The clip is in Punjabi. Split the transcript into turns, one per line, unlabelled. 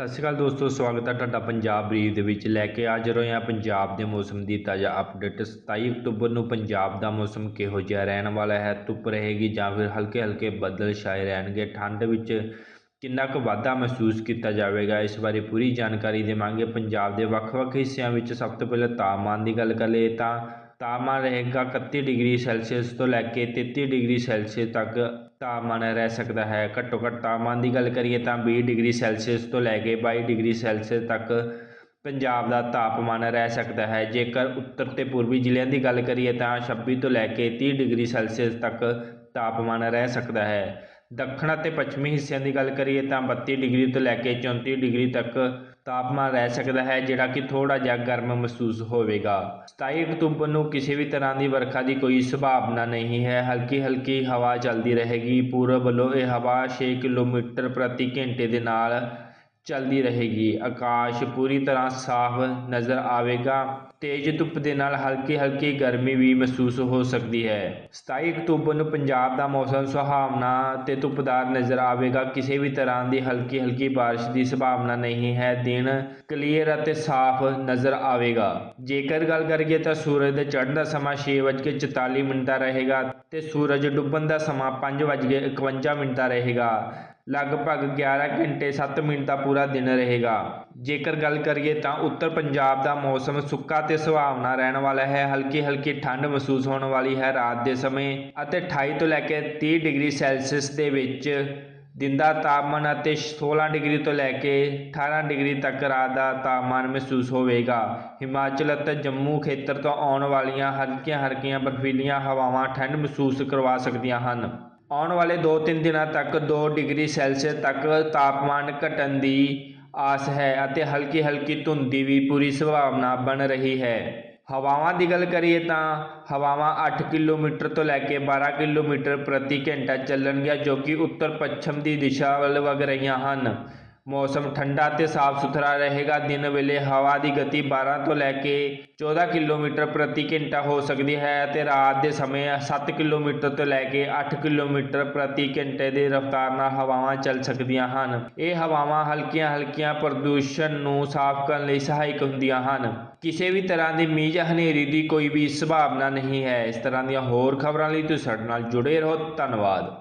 ਸਤਿ ਸ਼੍ਰੀ ਅਕਾਲ ਦੋਸਤੋ, ਸਵਾਗਤ ਹੈ ਤੁਹਾਡਾ ਪੰਜਾਬ ਬਰੀਫ ਦੇ ਵਿੱਚ। ਲੈ ਕੇ ਹਾਜ਼ਰ ਰਹੇ ਹਾਂ ਪੰਜਾਬ ਦੇ ਮੌਸਮ ਦੀ ਤਾਜ਼ਾ ਅਪਡੇਟ 27 ਅਕਤੂਬਰ ਨੂੰ ਪੰਜਾਬ ਦਾ ਮੌਸਮ ਕਿਹੋ ਜਿਹਾ ਰਹਿਣ ਵਾਲਾ ਹੈ? ਧੁੱਪ ਰਹੇਗੀ ਜਾਂ ਫਿਰ ਹਲਕੇ ਹਲਕੇ ਬੱਦਲ ਛਾਏ ਰਹਿਣਗੇ? ਠੰਡ ਵਿੱਚ ਕਿੰਨਾ ਕੁ ਵਾਧਾ ਮਹਿਸੂਸ ਕੀਤਾ ਜਾਵੇਗਾ? ਇਸ ਬਾਰੇ ਪੂਰੀ ਜਾਣਕਾਰੀ ਦੇਵਾਂਗੇ। ਪੰਜਾਬ ਦੇ ਵੱਖ-ਵੱਖ ਹਿੱਸਿਆਂ ਵਿੱਚ ਸਭ ਤੋਂ ਪਹਿਲਾਂ ਤਾਪਮਾਨ ਦੀ ਗੱਲ ਕਰ ਲਈਏ ਤਾਂ ਤਾਪਮਾਨ ਰਹੇਗਾ 31 ਡਿਗਰੀ ਸੈਲਸੀਅਸ ਤੋਂ ਲੈ ਕੇ 33 ਡਿਗਰੀ ਸੈਲਸੀਅਸ ਤੱਕ ਤਾਪਮਾਨ ਰਹਿ ਸਕਦਾ ਹੈ। ਘੱਟੋ ਘੱਟ ਤਾਪਮਾਨ ਦੀ ਗੱਲ ਕਰੀਏ ਤਾਂ 20 ਡਿਗਰੀ ਸੈਲਸੀਅਸ ਤੋਂ ਲੈ ਕੇ 22 ਡਿਗਰੀ ਸੈਲਸੀਅਸ ਤੱਕ ਪੰਜਾਬ ਦਾ ਤਾਪਮਾਨ ਰਹਿ ਸਕਦਾ ਹੈ। ਜੇਕਰ ਉੱਤਰ ਤੇ ਪੂਰਬੀ ਜ਼ਿਲ੍ਹਿਆਂ ਦੀ ਗੱਲ ਕਰੀਏ ਤਾਂ 26 ਤੋਂ ਲੈ ਕੇ 30 ਡਿਗਰੀ ਸੈਲਸੀਅਸ ਤੱਕ ਤਾਪਮਾਨ ਰਹਿ ਸਕਦਾ ਹੈ। ਦੱਖਣ ਅਤੇ ਪੱਛਮੀ ਹਿੱਸਿਆਂ ਦੀ ਗੱਲ ਕਰੀਏ ਤਾਂ 32 ਡਿਗਰੀ ਤੋਂ ਲੈ ਕੇ 34 ਡਿਗਰੀ ਤੱਕ ਤਾਪਮਾਨ ਰਹਿ ਸਕਦਾ ਹੈ, ਜਿਹੜਾ ਕਿ ਥੋੜਾ ਜਿਹਾ ਗਰਮ ਮਹਿਸੂਸ ਹੋਵੇਗਾ। 27 ਅਕਤੂਬਰ ਨੂੰ ਕਿਸੇ ਵੀ ਤਰ੍ਹਾਂ ਦੀ ਵਰਖਾ ਦੀ ਕੋਈ ਸੰਭਾਵਨਾ ਨਹੀਂ ਹੈ। ਹਲਕੀ ਹਲਕੀ ਹਵਾ ਚੱਲਦੀ ਰਹੇਗੀ। ਪੂਰਬ ਵੱਲੋਂ ਇਹ ਹਵਾ 6 ਕਿਲੋਮੀਟਰ ਪ੍ਰਤੀ ਘੰਟੇ ਦੇ ਨਾਲ ਚੱਲਦੀ ਰਹੇਗੀ। ਆਕਾਸ਼ ਪੂਰੀ ਤਰ੍ਹਾਂ ਸਾਫ਼ ਨਜ਼ਰ ਆਵੇਗਾ। ਤੇਜ਼ ਧੁੱਪ ਦੇ ਨਾਲ ਹਲਕੀ ਹਲਕੀ ਗਰਮੀ ਵੀ ਮਹਿਸੂਸ ਹੋ ਸਕਦੀ ਹੈ। 27 ਅਕਤੂਬਰ ਨੂੰ ਪੰਜਾਬ ਦਾ ਮੌਸਮ ਸੁਹਾਵਣਾ ਤੇ ਧੁੱਪਦਾਰ ਨਜ਼ਰ ਆਵੇਗਾ। ਕਿਸੇ ਵੀ ਤਰ੍ਹਾਂ ਦੀ ਹਲਕੀ ਹਲਕੀ ਬਾਰਿਸ਼ ਦੀ ਸੰਭਾਵਨਾ ਨਹੀਂ ਹੈ। ਦਿਨ ਕਲੀਅਰ ਅਤੇ ਸਾਫ਼ ਨਜ਼ਰ ਆਵੇਗਾ। ਜੇਕਰ ਗੱਲ ਕਰੀਏ ਤਾਂ ਸੂਰਜ ਦੇ ਚੜ੍ਹਨ ਦਾ ਸਮਾਂ 6:44 ਮਿੰਟ ਦਾ ਰਹੇਗਾ ਤੇ ਸੂਰਜ ਡੁੱਬਣ ਦਾ ਸਮਾਂ 5:51 ਮਿੰਟ ਦਾ ਰਹੇਗਾ। ਲਗਭਗ 11 ਘੰਟੇ 7 ਮਿੰਟ ਦਾ ਪੂਰਾ ਦਿਨ ਰਹੇਗਾ। ਜੇਕਰ ਗੱਲ ਕਰੀਏ ਤਾਂ ਉੱਤਰ ਪੰਜਾਬ ਦਾ ਮੌਸਮ ਸੁੱਕਾ ਤੇ ਸੁਹਾਵਣਾ ਰਹਿਣ ਵਾਲਾ ਹੈ ਹਲਕੀ ਹਲਕੀ ਠੰਡ ਮਹਿਸੂਸ ਹੋਣ ਵਾਲੀ ਹੈ ਰਾਤ ਦੇ ਸਮੇਂ ਅਤੇ 28 ਤੋਂ ਲੈ ਕੇ 30 ਡਿਗਰੀ ਸੈਲਸੀਅਸ ਦੇ ਵਿੱਚ ਦਿਨ ਦਾ ਤਾਪਮਾਨ ਅਤੇ 16 ਡਿਗਰੀ ਤੋਂ ਲੈ ਕੇ 18 ਡਿਗਰੀ ਤੱਕ ਰਾਤ ਦਾ ਤਾਪਮਾਨ ਮਹਿਸੂਸ ਹੋਵੇਗਾ। ਹਿਮਾਚਲ ਅਤੇ ਜੰਮੂ ਖੇਤਰ ਤੋਂ ਆਉਣ ਵਾਲੀਆਂ ਹਲਕੀਆਂ ਹਲਕੀਆਂ ਬਰਫੀਲੀਆਂ ਹਵਾਵਾਂ ਠੰਡ ਮਹਿਸੂਸ ਕਰਵਾ ਸਕਦੀਆਂ ਹਨ। ਆਉਣ ਵਾਲੇ 2-3 ਦਿਨਾਂ ਤੱਕ 2 ਡਿਗਰੀ ਸੈਲਸੀਅਸ ਤੱਕ ਤਾਪਮਾਨ ਘਟਣ ਦੀ ਆਸ ਹੈ ਅਤੇ ਹਲਕੀ ਹਲਕੀ ਧੁੰਦ ਦੀ ਵੀ ਪੂਰੀ ਸੰਭਾਵਨਾ ਬਣ ਰਹੀ ਹੈ। ਹਵਾਵਾਂ ਦੀ ਗੱਲ ਕਰੀਏ ਤਾਂ ਹਵਾਵਾਂ 8 ਕਿਲੋਮੀਟਰ ਤੋਂ ਲੈ ਕੇ 12 ਕਿਲੋਮੀਟਰ ਪ੍ਰਤੀ ਘੰਟਾ ਚੱਲਣਗੀਆਂ ਜੋ ਕਿ ਉੱਤਰ ਪੱਛਮ ਦੀ ਦਿਸ਼ਾ ਵੱਲ ਵਗ ਰਹੀਆਂ ਹਨ। ਮੌਸਮ ਠੰਡਾ ਤੇ ਸਾਫ਼ ਸੁਥਰਾ ਰਹੇਗਾ। ਦਿਨ ਵੇਲੇ ਹਵਾ ਦੀ ਗਤੀ 12 ਤੋਂ ਲੈ ਕੇ 14 ਕਿਲੋਮੀਟਰ ਪ੍ਰਤੀ ਘੰਟਾ ਹੋ ਸਕਦੀ ਹੈ ਅਤੇ ਰਾਤ ਦੇ ਸਮੇਂ 7 ਕਿਲੋਮੀਟਰ ਤੋਂ ਲੈ ਕੇ 8 ਕਿਲੋਮੀਟਰ ਪ੍ਰਤੀ ਘੰਟੇ ਦੀ ਰਫ਼ਤਾਰ ਨਾਲ ਹਵਾਵਾਂ ਚੱਲ ਸਕਦੀਆਂ ਹਨ। ਇਹ ਹਵਾਵਾਂ ਹਲਕੀਆਂ ਹਲਕੀਆਂ ਪ੍ਰਦੂਸ਼ਣ ਨੂੰ ਸਾਫ਼ ਕਰਨ ਲਈ ਸਹਾਇਕ ਹੁੰਦੀਆਂ ਹਨ। ਕਿਸੇ ਵੀ ਤਰ੍ਹਾਂ ਦੀ ਮੀਂਹ ਜਾਂ ਹਨੇਰੀ ਦੀ ਕੋਈ ਵੀ ਸੰਭਾਵਨਾ ਨਹੀਂ ਹੈ। ਇਸ ਤਰ੍ਹਾਂ ਦੀਆਂ ਹੋਰ ਖਬਰਾਂ ਲਈ ਤੁਸੀਂ ਸਾਡੇ ਨਾਲ ਜੁੜੇ ਰਹੋ। ਧੰਨਵਾਦ।